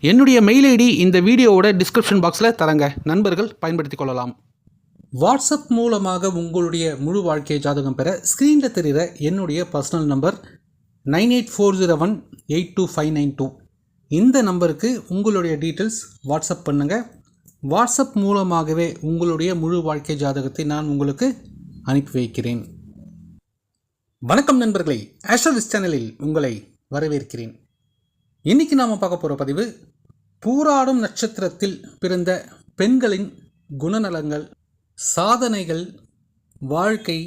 என்னுடைய mail ID இந்த வீடியோவோட டிஸ்கிரிப்ஷன் பாக்ஸில் தரங்க. நண்பர்கள் பயன்படுத்திக் கொள்ளலாம். வாட்ஸ்அப் மூலமாக உங்களுடைய முழு வாழ்க்கை ஜாதகம் பெற ஸ்க்ரீனில் தெரிகிற என்னுடைய personal number nine eight four zero one eight two five nine two. இந்த நம்பருக்கு உங்களுடைய டீட்டெயில்ஸ் வாட்ஸ்அப் பண்ணுங்கள் வாட்ஸ்அப் மூலமாகவே உங்களுடைய முழு வாழ்க்கை ஜாதகத்தை நான் உங்களுக்கு அனுப்பி வைக்கிறேன். வணக்கம் நண்பர்களே. ஆஷோவிஸ் சேனலில் உங்களை வரவேற்கிறேன். இன்றைக்கி நாம் பார்க்க போகிற பதிவு பூராடும் நட்சத்திரத்தில் பிறந்த பெண்களின் குணநலங்கள் சாதனைகள் வாழ்க்கை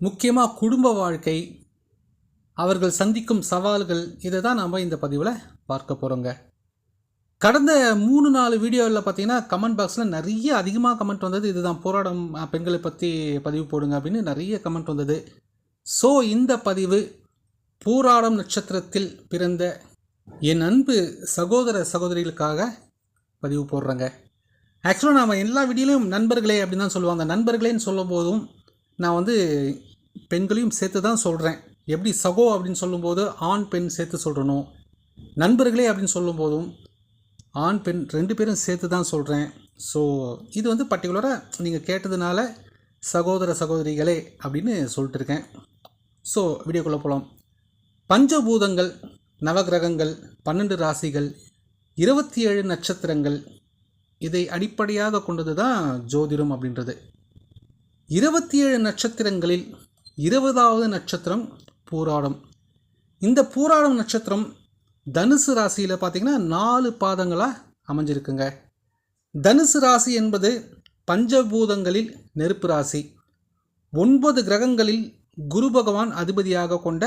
முக்கியமாக குடும்ப வாழ்க்கை அவர்கள் சந்திக்கும் சவால்கள் இதை தான் நாம் இந்த பதிவில் பார்க்க போகிறோங்க கடந்த மூணு நாலு வீடியோவில் பார்த்தீங்கன்னா கமெண்ட் பாக்ஸில் நிறைய அதிகமாக கமெண்ட் வந்தது. இதுதான் போராடும் பெண்களை பற்றி பதிவு போடுங்க அப்படின்னு நிறைய கமெண்ட் வந்தது. ஸோ இந்த பதிவு பூராடம் நட்சத்திரத்தில் பிறந்த என் அன்பு சகோதர சகோதரிகளுக்காக பதிவு போடுறேங்க. ஆக்சுவலாக நாம் எல்லா வீடியோலையும் நண்பர்களே அப்படின்னு தான் சொல்லுவாங்க. நண்பர்களேன்னு சொல்லும் போதும் நான் வந்து பெண்களையும் சேர்த்து தான் சொல்கிறேன் எப்படி சகோ அப்படின்னு சொல்லும்போது ஆண் பெண் சேர்த்து சொல்கிறனும் நண்பர்களே அப்படின்னு சொல்லும்போதும் ஆண் பெண் ரெண்டு பேரும் சேர்த்து தான் சொல்கிறேன் ஸோ இது வந்து பர்டிகுலராக நீங்கள் கேட்டதுனால சகோதர சகோதரிகளே அப்படின்னு சொல்லிட்டு இருக்கேன். ஸோ வீடியோக்குள்ளே போகலாம் பஞ்சபூதங்கள் நவகிரகங்கள் பன்னெண்டு ராசிகள் இருபத்தி ஏழு நட்சத்திரங்கள் இதை அடிப்படையாக கொண்டது தான் ஜோதிடம் அப்படின்றது. இருபத்தி ஏழு நட்சத்திரங்களில் இருபதாவது நட்சத்திரம் பூராடம். இந்த பூராடம் நட்சத்திரம் தனுசு ராசியில் பார்த்தீங்கன்னா நாலு பாதங்களாக அமைஞ்சிருக்குங்க. தனுசு ராசி என்பது பஞ்சபூதங்களில் நெருப்பு ராசி. ஒன்பது கிரகங்களில் குரு பகவான் அதிபதியாக கொண்ட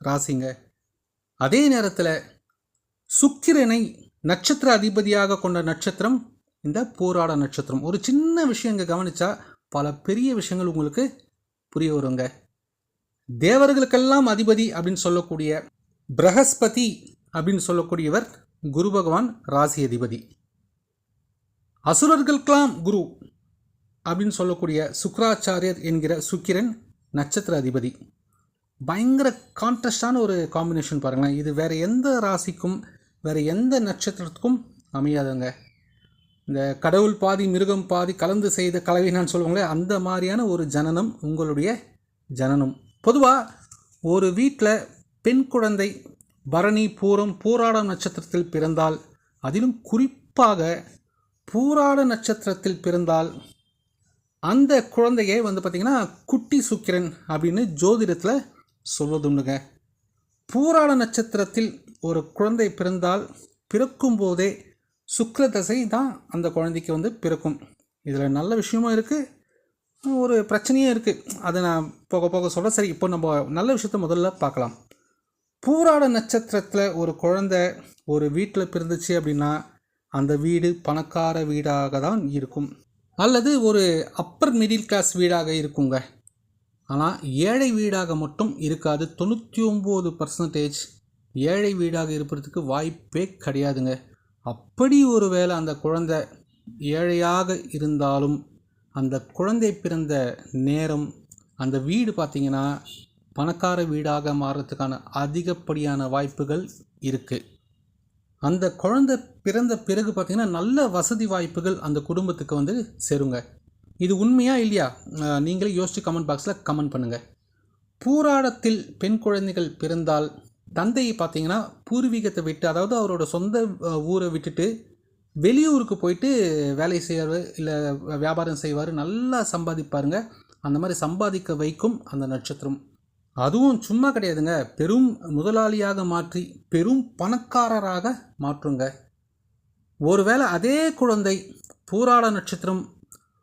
ராசிங்க. அதே நேரத்தில் சுக்கிரனை நட்சத்திர அதிபதியாக கொண்ட நட்சத்திரம் இந்த போராட நட்சத்திரம். ஒரு சின்ன விஷயம் இங்கே கவனித்தா பல பெரிய விஷயங்கள் உங்களுக்கு புரிய வருங்க. தேவர்களுக்கெல்லாம் அதிபதி அப்படின்னு சொல்லக்கூடிய பிரகஸ்பதி அப்படின்னு சொல்லக்கூடியவர் குரு பகவான் ராசி அதிபதி. அசுரர்களுக்கெல்லாம் குரு அப்படின்னு சொல்லக்கூடிய சுக்ராச்சாரியர் என்கிற சுக்கிரன் நட்சத்திர அதிபதி. பயங்கர கான்ட்ரஸ்டான ஒரு காம்பினேஷன் பாருங்களேன். இது வேறு எந்த ராசிக்கும் வேறு எந்த நட்சத்திரத்துக்கும் அமையாதுங்க. இந்த கடவுள் பாதி மிருகம் பாதி கலந்து செய்த கலவைனான்னு சொல்லுவாங்களே அந்த மாதிரியான ஒரு ஜனனம் உங்களுடைய ஜனனம். பொதுவாக ஒரு வீட்டில் பெண் குழந்தை பரணி பூரம் பூராடம் நட்சத்திரத்தில் பிறந்தால் அதிலும் குறிப்பாக பூராட நட்சத்திரத்தில் பிறந்தால் அந்த குழந்தையை வந்து பார்த்திங்கன்னா குட்டி சுக்கிரன் அப்படின்னு ஜோதிடத்தில் சொல்வதுண்டுங்க. பூராட நட்சத்திரத்தில் ஒரு குழந்தை பிறந்தால் பிறக்கும் போதே சுக்கிர தசை தான் அந்த குழந்தைக்கு வந்து பிறக்கும். இதில் நல்ல விஷயமும் இருக்குது ஒரு பிரச்சனையும் இருக்குது அதை நான் போக போக சொல்ல சரி இப்போ நம்ம நல்ல விஷயத்த முதல்ல பார்க்கலாம். பூராட நட்சத்திரத்தில் ஒரு குழந்தை ஒரு வீட்டில் பிறந்துச்சு அப்படின்னா அந்த வீடு பணக்கார வீடாக தான் இருக்கும். அல்லது ஒரு அப்பர் மிடில் கிளாஸ் வீடாக இருக்குங்க. ஆனால் ஏழை வீடாக மட்டும் இருக்காது. தொண்ணூற்றி ஒம்பது பர்சன்டேஜ் ஏழை வீடாக இருப்பதுக்கு வாய்ப்பே கிடையாதுங்க. அப்படி ஒரு வேளை அந்த குழந்தை ஏழையாக இருந்தாலும் அந்த குழந்தை பிறந்த நேரம் அந்த வீடு பார்த்திங்கன்னா பணக்கார வீடாக மாறுறதுக்கான அதிகப்படியான வாய்ப்புகள் இருக்குது அந்த குழந்தை பிறந்த பிறகு பார்த்திங்கன்னா நல்ல வசதி வாய்ப்புகள் அந்த குடும்பத்துக்கு வந்து சேருங்க. இது உண்மையா இல்லையா? நீங்களே யோசிச்சு கமெண்ட் பாக்ஸில் கமெண்ட் பண்ணுங்கள் பூராடத்தில் பெண் குழந்தைகள் பிறந்தால் தந்தையை பார்த்தீங்கன்னா பூர்வீகத்தை விட்டு அதாவது அவரோட சொந்த ஊரை விட்டுட்டு வெளியூருக்கு போயிட்டு வேலை செய்வார் இல்லை வியாபாரம் செய்வார் நல்லா சம்பாதிப்பாருங்க. அந்த மாதிரி சம்பாதிக்க வைக்கும் அந்த நட்சத்திரம். அதுவும் சும்மா கிடையாதுங்க. பெரும் முதலாளியாக மாற்றி பெரும் பணக்காரராக மாற்றுங்க. ஒருவேளை அதே குழந்தை பூராட நட்சத்திரம்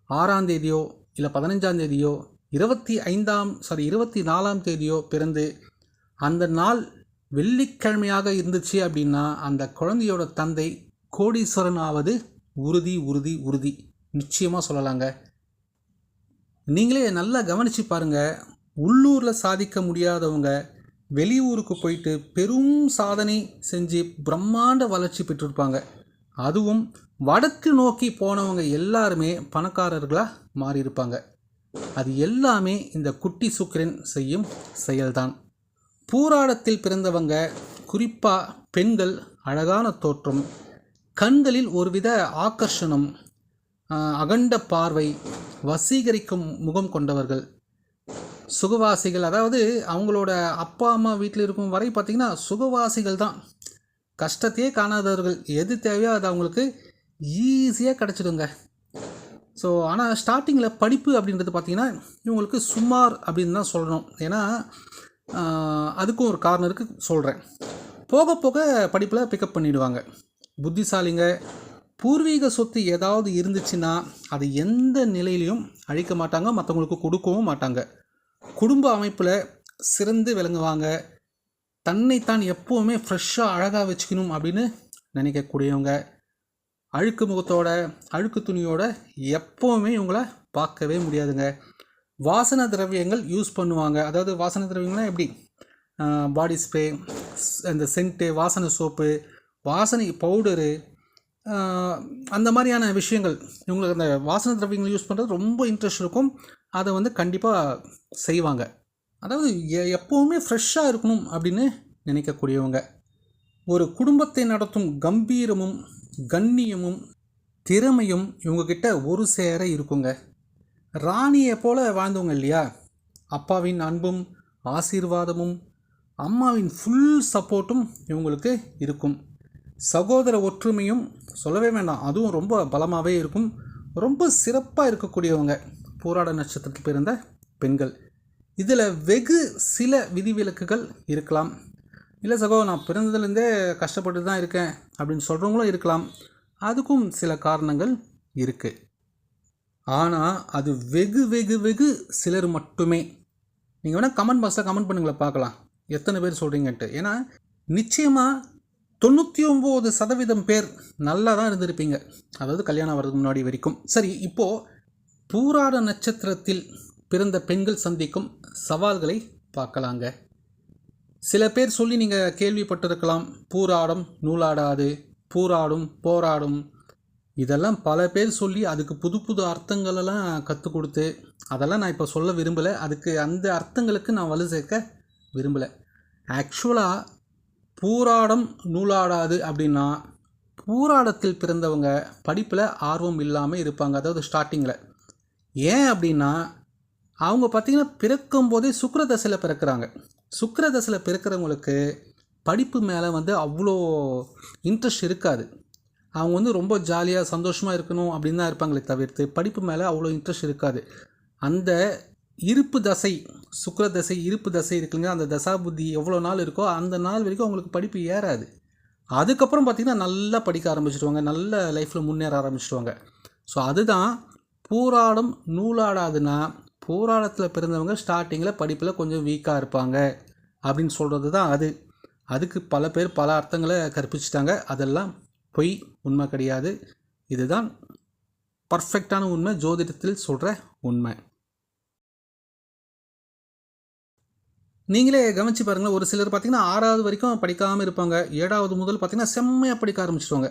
ஆறாம் தேதியோ இல்லை பதினஞ்சாம் தேதியோ இருபத்தி ஐந்தாம் சாரி இருபத்தி நாலாம் தேதியோ பிறந்து அந்த நாள் வெள்ளிக்கிழமையாக இருந்துச்சு அப்படின்னா அந்த குழந்தையோட தந்தை கோடீஸ்வரன் ஆவது உறுதி உறுதி உறுதி. நிச்சயமாக சொல்லலாங்க. நீங்களே நல்லா கவனித்து பாருங்கள் உள்ளூரில் சாதிக்க முடியாதவங்க வெளியூருக்கு போயிட்டு பெரும் சாதனை செஞ்சு பிரம்மாண்ட வளர்ச்சி பெற்றிருப்பாங்க. அதுவும் வடக்கு நோக்கி போனவங்க எல்லாருமே பணக்காரர்களாக மாறியிருப்பாங்க. அது எல்லாமே இந்த குட்டி சுக்கிரன் செய்யும் செயல்தான். பூராடத்தில் பிறந்தவங்க குறிப்பாக பெண்கள் அழகான தோற்றம் கண்களில் ஒருவித ஆக்கர்ஷணம் அகண்ட பார்வை வசீகரிக்கும் முகம் கொண்டவர்கள். சுகவாசிகள் அதாவது அவங்களோட அப்பா அம்மா வீட்டில் இருக்கும் வரை பார்த்திங்கன்னா சுகவாசிகள் தான். கஷ்டத்தையே காணாதவர்கள் எது தேவையோ அது அவங்களுக்கு ஈஸியாக கிடச்சிடுங்க. ஸோ ஆனால் ஸ்டார்டிங்கில் படிப்பு அப்படின்றது பார்த்திங்கன்னா இவங்களுக்கு சுமார் அப்படின்னு தான் சொல்லணும். ஏன்னா அதுக்கும் ஒரு காரணம் இருக்குது சொல்கிறேன் போக போக படிப்பில் பிக்கப் பண்ணிவிடுவாங்க புத்திசாலிங்க பூர்வீக சொத்து ஏதாவது இருந்துச்சுன்னா அது எந்த நிலையிலையும் அழிக்க மாட்டாங்க மற்றவங்களுக்கு கொடுக்கவும் மாட்டாங்க. குடும்ப அமைப்பில் சிறந்து விளங்குவாங்க. தன்னைத்தான் எப்போவுமே ஃப்ரெஷ்ஷாக அழகாக வச்சுக்கணும் அப்படின்னு நினைக்கக்கூடியவங்க. அழுக்கு முகத்தோட அழுக்கு துணியோட எப்போவுமே இவங்கள பார்க்கவே முடியாதுங்க. வாசன திரவியங்கள் யூஸ் பண்ணுவாங்க. அதாவது வாசன திரவியங்கள்லாம் எப்படி? பாடி ஸ்ப்ரே அந்த சென்ட்டு வாசனை சோப்பு வாசனை பவுடரு அந்த மாதிரியான விஷயங்கள். இவங்களுக்கு அந்த வாசனை திரவியங்கள் யூஸ் பண்ணுறது ரொம்ப இன்ட்ரெஸ்ட் இருக்கும். அதை வந்து கண்டிப்பாக செய்வாங்க. அதாவது எ- எப்போவுமே ஃப்ரெஷ்ஷாக இருக்கணும் அப்படின்னு நினைக்கக்கூடியவங்க. ஒரு குடும்பத்தை நடத்தும் கம்பீரமும் கண்ணியமும் திறமையும் இவங்கக்கிட்ட ஒரு சேர இருக்குங்க. ராணியை போல வாழ்ந்தவங்க இல்லையா? அப்பாவின் அன்பும் ஆசீர்வாதமும் அம்மாவின் ஃபுல் சப்போர்ட்டும் இவங்களுக்கு இருக்கும். சகோதர ஒற்றுமையும் சொல்லவே வேண்டாம் அதுவும் ரொம்ப பலமாகவே இருக்கும். ரொம்ப சிறப்பாக இருக்கக்கூடியவங்க. போராட நட்சத்திரத்தில் பிறந்த பெண்கள். இதில் வெகு சில விதிவிலக்குகள் இருக்கலாம். இல்லை சகோ நான் பிறந்ததுலேருந்தே கஷ்டப்பட்டு தான் இருக்கேன் அப்படின்னு சொல்கிறவங்களும் இருக்கலாம். அதுக்கும் சில காரணங்கள் இருக்குது ஆனால் அது வெகு வெகு வெகு சிலர் மட்டுமே. நீங்கள் வேணால் கமெண்ட் பாக்ஸில் கமெண்ட் பண்ணுங்களேன் பார்க்கலாம். எத்தனை பேர் சொல்கிறீங்கன்ட்டு ஏன்னா நிச்சயமாக தொண்ணூற்றி ஒம்பது சதவீதம் பேர் நல்லா தான் இருந்திருப்பீங்க. அதாவது கல்யாணம் வர்றதுக்கு முன்னாடி வரைக்கும். சரி இப்போது பூராட நட்சத்திரத்தில் பிறந்த பெண்கள் சந்திக்கும் சவால்களை பார்க்கலாங்க. சில பேர் சொல்லி நீங்கள் கேள்விப்பட்டிருக்கலாம் பூராடம் நூலாடாது பூராடும் போராடும். இதெல்லாம் பல பேர் சொல்லி அதுக்கு புது புது அர்த்தங்களெல்லாம் கற்றுக் கொடுத்து அதெல்லாம் நான் இப்போ சொல்ல விரும்பலை. அதுக்கு அந்த அர்த்தங்களுக்கு நான் வலு சேர்க்க விரும்பலை. ஆக்சுவலாக பூராடம் நூலாடாது அப்படின்னா பூராடத்தில் பிறந்தவங்க படிப்பில் ஆர்வம் இல்லாமல் இருப்பாங்க. அதாவது ஸ்டார்டிங்கில் ஏன் அப்படின்னா அவங்க பார்த்திங்கன்னா பிறக்கும் போதே சுக்கர தசையில் பிறக்கிறாங்க. சுக்கிர தசையில் பிறக்கிறவங்களுக்கு படிப்பு மேலே வந்து அவ்வளோ இன்ட்ரெஸ்ட் இருக்காது. அவங்க வந்து ரொம்ப ஜாலியாக சந்தோஷமாக இருக்கணும் அப்படின்னு தான் இருப்பாங்களே தவிர்த்து படிப்பு மேலே அவ்வளோ இன்ட்ரெஸ்ட் இருக்காது. அந்த இருப்பு தசை சுக்கர தசை இருப்பு தசை இருக்குங்க அந்த தசா புத்தி எவ்வளோ நாள் இருக்கோ அந்த நாள் வரைக்கும் அவங்களுக்கு படிப்பு ஏறாது. அதுக்கப்புறம் பார்த்திங்கன்னா நல்லா படிக்க ஆரம்பிச்சிடுவாங்க நல்ல லைஃப்பில் முன்னேற ஆரம்பிச்சிடுவாங்க ஸோ அதுதான் பூராடம் நூலாடாதுன்னா போராளத்தில் பிறந்தவங்க ஸ்டார்டிங்கில் படிப்பில் கொஞ்சம் வீக்காக இருப்பாங்க அப்படின்னு சொல்கிறது தான் அது. அதுக்கு பல பேர் பல அர்த்தங்களை கற்பிச்சிட்டாங்க. அதெல்லாம் பொய் உண்மை கிடையாது. இதுதான் பர்ஃபெக்டான உண்மை. ஜோதிடத்தில் சொல்கிற உண்மை. நீங்களே கவனிச்சு பாருங்களேன். ஒரு சிலர் பார்த்திங்கன்னா ஆறாவது வரைக்கும் படிக்காமல் இருப்பாங்க. ஏழாவது முதல் பார்த்தீங்கன்னா செம்மையாக படிக்க ஆரம்பிச்சிடுவாங்க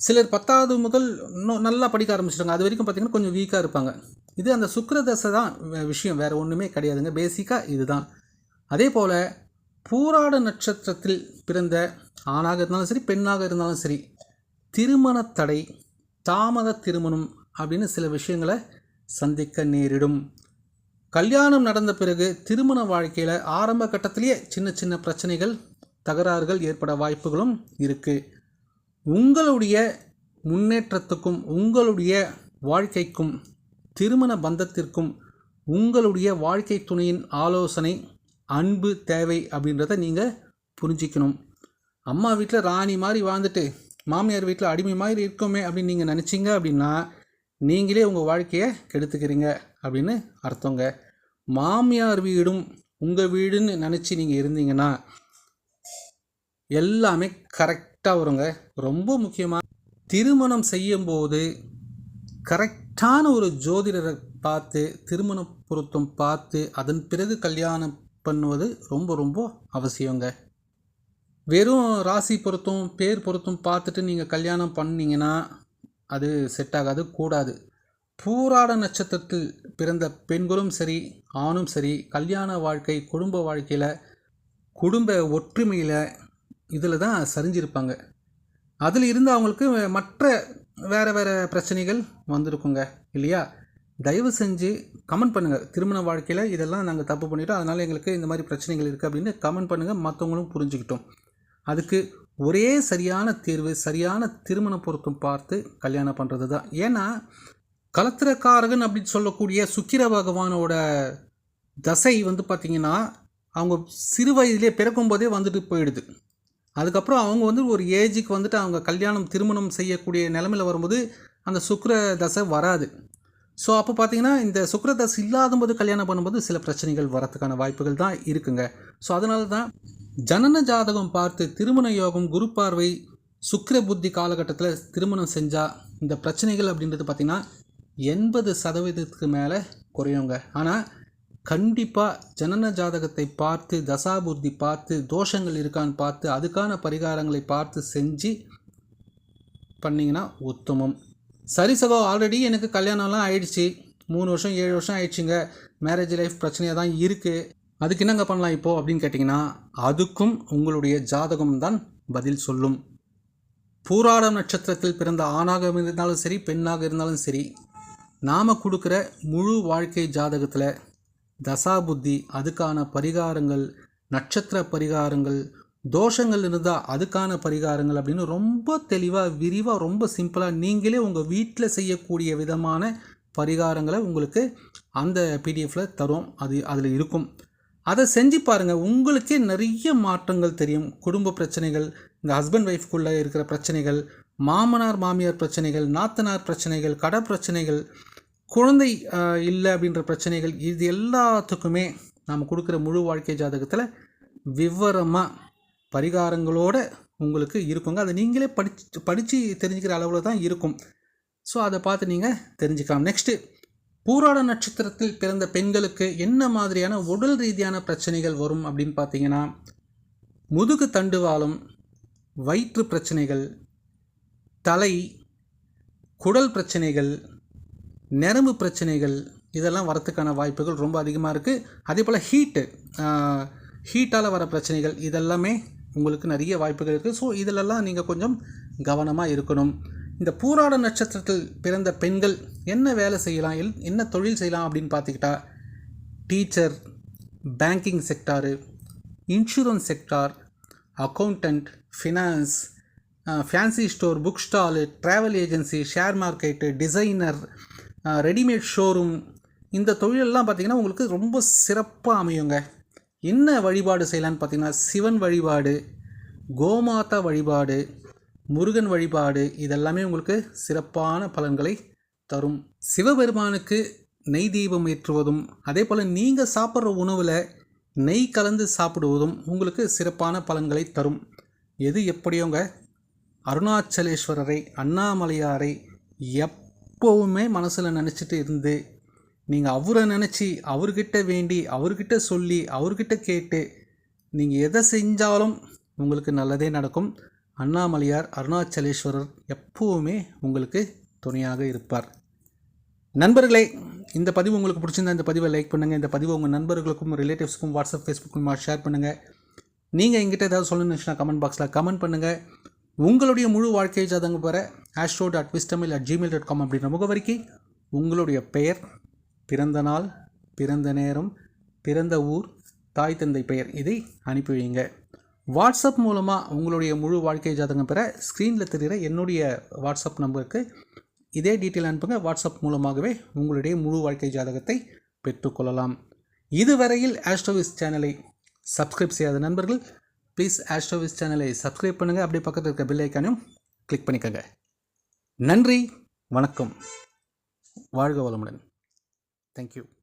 சிலர் பத்தாவது முதல் இன்னும் நல்லா படிக்க ஆரம்பிச்சிடுவாங்க அது வரைக்கும் பார்த்தீங்கன்னா கொஞ்சம் வீக்காக இருப்பாங்க. இது அந்த சுக்கர தசை தான் விஷயம். வேறு ஒன்றுமே கிடையாதுங்க. பேசிக்காக இதுதான். அதே போல் பூராட நட்சத்திரத்தில் பிறந்த ஆணாக இருந்தாலும் சரி பெண்ணாக இருந்தாலும் சரி திருமண தடை தாமத திருமணம் அப்படின்னு சில விஷயங்களை சந்திக்க நேரிடும். கல்யாணம் நடந்த பிறகு திருமண வாழ்க்கையில் ஆரம்ப கட்டத்திலேயே சின்ன சின்ன பிரச்சனைகள் தகராறுகள் ஏற்பட வாய்ப்புகளும் இருக்குது உங்களுடைய முன்னேற்றத்துக்கும் உங்களுடைய வாழ்க்கைக்கும் திருமண பந்தத்திற்கும் உங்களுடைய வாழ்க்கை துணையின் ஆலோசனை அன்பு தேவை அப்படின்றத நீங்கள் புரிஞ்சிக்கணும். அம்மா வீட்டில் ராணி மாதிரி வாழ்ந்துட்டு மாமியார் வீட்டில் அடிமை மாதிரி இருக்கோமே அப்படின்னு நீங்கள் நினச்சிங்க அப்படின்னா நீங்களே உங்கள் வாழ்க்கையை கெடுத்துக்கிறீங்க அப்படின்னு அர்த்தங்க. மாமியார் வீடும் உங்கள் வீடுன்னு நினச்சி நீங்கள் இருந்தீங்கன்னா எல்லாமே கரெக்டாக வருங்க. ரொம்ப முக்கியமாக திருமணம் செய்யும்போது கரெக்டான ஒரு ஜோதிடரை பார்த்து திருமண பொருத்தம் பார்த்து அதன் பிறகு கல்யாணம் பண்ணுவது ரொம்ப ரொம்ப அவசியங்க. வெறும் ராசி பொருத்தம் பேர் பொருத்தம் பார்த்துட்டு நீங்கள் கல்யாணம் பண்ணீங்கன்னா அது செட் ஆகாது கூடாது. பூராட நட்சத்திரத்தில் பிறந்த பெண்களும் சரி ஆணும் சரி கல்யாண வாழ்க்கை குடும்ப வாழ்க்கையில் குடும்ப ஒற்றுமையில் இதில் தான் சரிஞ்சிருப்பாங்க. அதில் இருந்து அவங்களுக்கு மற்ற வேறு வேறு பிரச்சனைகள் வந்திருக்குங்க இல்லையா? தயவு செஞ்சு கமெண்ட் பண்ணுங்கள் திருமண வாழ்க்கையில் இதெல்லாம் நாங்கள் தப்பு பண்ணிட்டோம். அதனால் எங்களுக்கு இந்த மாதிரி பிரச்சனைகள் இருக்குது அப்படின்னு கமெண்ட் பண்ணுங்கள் மற்றவங்களும் புரிஞ்சுக்கிட்டோம். அதுக்கு ஒரே சரியான தீர்வு சரியான திருமண பொருத்தம் பார்த்து கல்யாணம் பண்ணுறது தான் ஏன்னா கலத்திரக்காரகன் அப்படின்னு சொல்லக்கூடிய சுக்கிர பகவானோட தசை வந்து பார்த்திங்கன்னா அவங்க சிறு வயதிலே பிறக்கும் போதே வந்துட்டு போயிடுது. அதுக்கப்புறம் அவங்க வந்து ஒரு ஏஜுக்கு வந்துட்டு அவங்க கல்யாணம் திருமணம் செய்யக்கூடிய நிலமையில் வரும்போது அந்த சுக்கர தசை வராது. ஸோ அப்போ பார்த்தீங்கன்னா இந்த சுக்கர தசை இல்லாத போது கல்யாணம் பண்ணும்போது சில பிரச்சனைகள் வரத்துக்கான வாய்ப்புகள் தான் இருக்குங்க. ஸோ அதனால தான் ஜனன ஜாதகம் பார்த்து திருமண யோகம் குரு பார்வை சுக்கர புத்தி காலகட்டத்தில் திருமணம் செஞ்சால் இந்த பிரச்சனைகள் அப்படின்றது பார்த்திங்கன்னா எண்பது சதவீதத்துக்கு மேலே குறையுங்க. ஆனால் கண்டிப்பாக ஜனன ஜாதகத்தை பார்த்து தசாபுத்தி பார்த்து தோஷங்கள் இருக்கான்னு பார்த்து அதுக்கான பரிகாரங்களை பார்த்து செஞ்சு பண்ணிங்கன்னா உத்தமம். சரி சகோ ஆல்ரெடி எனக்கு கல்யாணம்லாம் ஆயிடுச்சு. மூணு வருஷம் ஏழு வருஷம் ஆயிடுச்சுங்க. மேரேஜ் லைஃப் பிரச்சனையாக தான் இருக்குது அதுக்கு என்னங்க பண்ணலாம் இப்போது அப்படின்னு கேட்டிங்கன்னா அதுக்கும் உங்களுடைய ஜாதகம் தான் பதில் சொல்லும். பூராடம் நட்சத்திரத்தில் பிறந்த ஆணாக இருந்தாலும் சரி பெண்ணாக இருந்தாலும் சரி நாம் கொடுக்குற முழு வாழ்க்கை ஜாதகத்தில் தசாபுத்தி அதுக்கான பரிகாரங்கள் நட்சத்திர பரிகாரங்கள் தோஷங்கள் இருந்தால் அதுக்கான பரிகாரங்கள் அப்படின்னு ரொம்ப தெளிவாக விரிவாக ரொம்ப சிம்பிளாக நீங்களே உங்கள் வீட்டில் செய்யக்கூடிய விதமான பரிகாரங்களை உங்களுக்கு அந்த பிடிஎஃப்பில் தரும். அது அதில் இருக்கும். அதை செஞ்சு பாருங்கள் உங்களுக்கே நிறைய மாற்றங்கள் தெரியும். குடும்ப பிரச்சனைகள் இந்த ஹஸ்பண்ட் ஒய்ஃப்குள்ளே இருக்கிற பிரச்சனைகள் மாமனார் மாமியார் பிரச்சனைகள் நாத்தனார் பிரச்சனைகள் கடை பிரச்சனைகள் குழந்தை இல்லை அப்படின்ற பிரச்சனைகள் இது எல்லாத்துக்குமே நாம் கொடுக்குற முழு வாழ்க்கை ஜாதகத்தில் விவரமாக பரிகாரங்களோட உங்களுக்கு இருக்குங்க. அதை நீங்களே படிச்சு படித்து தெரிஞ்சுக்கிற அளவில் தான் இருக்கும். ஸோ அதை பார்த்து நீங்கள் தெரிஞ்சுக்கலாம். நெக்ஸ்ட்டு பூராட நட்சத்திரத்தில் பிறந்த பெண்களுக்கு என்ன மாதிரியான உடல் ரீதியான பிரச்சனைகள் வரும் அப்படின்னு பார்த்தீங்கன்னா முதுகு தண்டுவாளம் வயிற்று பிரச்சனைகள் தலை குடல் பிரச்சனைகள் நரம்பு பிரச்சனைகள் இதெல்லாம் வரத்துக்கான வாய்ப்புகள் ரொம்ப அதிகமாக இருக்குது அதே போல் ஹீட்டு ஹீட்டால் வர பிரச்சனைகள் இதெல்லாமே உங்களுக்கு நிறைய வாய்ப்புகள் இருக்குது ஸோ இதிலெல்லாம் நீங்கள் கொஞ்சம் கவனமாக இருக்கணும். இந்த பூராட நட்சத்திரத்தில் பிறந்த பெண்கள் என்ன வேலை செய்யலாம் எல் என்ன தொழில் செய்யலாம் அப்படின்னு பார்த்துக்கிட்டா teacher banking sector insurance sector accountant finance fancy store book stall travel agency share market designer readymade showroom. இந்த தொழிலெல்லாம் பார்த்திங்கன்னா உங்களுக்கு ரொம்ப சிறப்பாக அமையுங்க. என்ன வழிபாடு செய்யலான்னு பார்த்தீங்கன்னா சிவன் வழிபாடு கோமாதா வழிபாடு முருகன் வழிபாடு இதெல்லாமே உங்களுக்கு சிறப்பான பலன்களை தரும். சிவபெருமானுக்கு நெய் தீபம் ஏற்றுவதும் அதே போல் நீங்கள் சாப்பிட்ற உணவில் நெய் கலந்து சாப்பிடுவதும் உங்களுக்கு சிறப்பான பலன்களை தரும். எது எப்படியோங்க? அருணாச்சலேஸ்வரரை அண்ணாமலையாரை எப் எப்போவுமே மனசில் நினச்சிட்டு இருந்து நீங்கள் அவரை நினச்சி அவர்கிட்ட வேண்டி அவர்கிட்ட சொல்லி அவர்கிட்ட கேட்டு நீங்கள் எதை செஞ்சாலும் உங்களுக்கு நல்லதே நடக்கும். அண்ணாமலையார் அருணாச்சலேஸ்வரர் எப்போவுமே உங்களுக்கு துணையாக இருப்பார். நண்பர்களே இந்த பதிவு உங்களுக்கு பிடிச்சிருந்தா இந்த பதிவை லைக் பண்ணுங்கள் இந்த பதிவை உங்கள் நண்பர்களுக்கும் ரிலேட்டிவ்ஸ்க்கும் வாட்ஸ்அப் ஃபேஸ்புக்கும் ஷேர் பண்ணுங்கள் நீங்கள் எங்கிட்ட ஏதாவது சொல்லணும்னு கமெண்ட் பாக்ஸில் கமெண்ட் பண்ணுங்கள் உங்களுடைய முழு வாழ்க்கையை ஜாதகம் பெற ஆஸ்ட்ரோ டாட் விஸ்டமில் அட் ஜிமெயில் டாட் காம் அப்படின்ற முகவரிக்கு உங்களுடைய பெயர் பிறந்த நாள் பிறந்த நேரம் பிறந்த ஊர் தாய் தந்தை பெயர் இதை அனுப்பி வைங்க வாட்ஸ்அப் மூலமாக உங்களுடைய முழு வாழ்க்கை ஜாதகம் பெற ஸ்க்ரீனில் தெரிகிற என்னுடைய வாட்ஸ்அப் நம்பருக்கு இதே டீட்டெயில் அனுப்புங்க. வாட்ஸ்அப் மூலமாகவே உங்களுடைய முழு வாழ்க்கை ஜாதகத்தை பெற்றுக்கொள்ளலாம் இதுவரையில் ஆஸ்ட்ரோவிஸ் சேனலை சப்ஸ்கிரைப் செய்யாத நண்பர்கள் ப்ளீஸ் ஆஸ்ட்ரோவிஸ் சேனலை சப்ஸ்கிரைப் பண்ணுங்கள் அப்படியே பக்கத்தில் இருக்க பெல் ஐக்கானையும் கிளிக் பண்ணிக்கோங்க. நன்றி வணக்கம். வாழ்க வளமுடன். தேங்க்யூ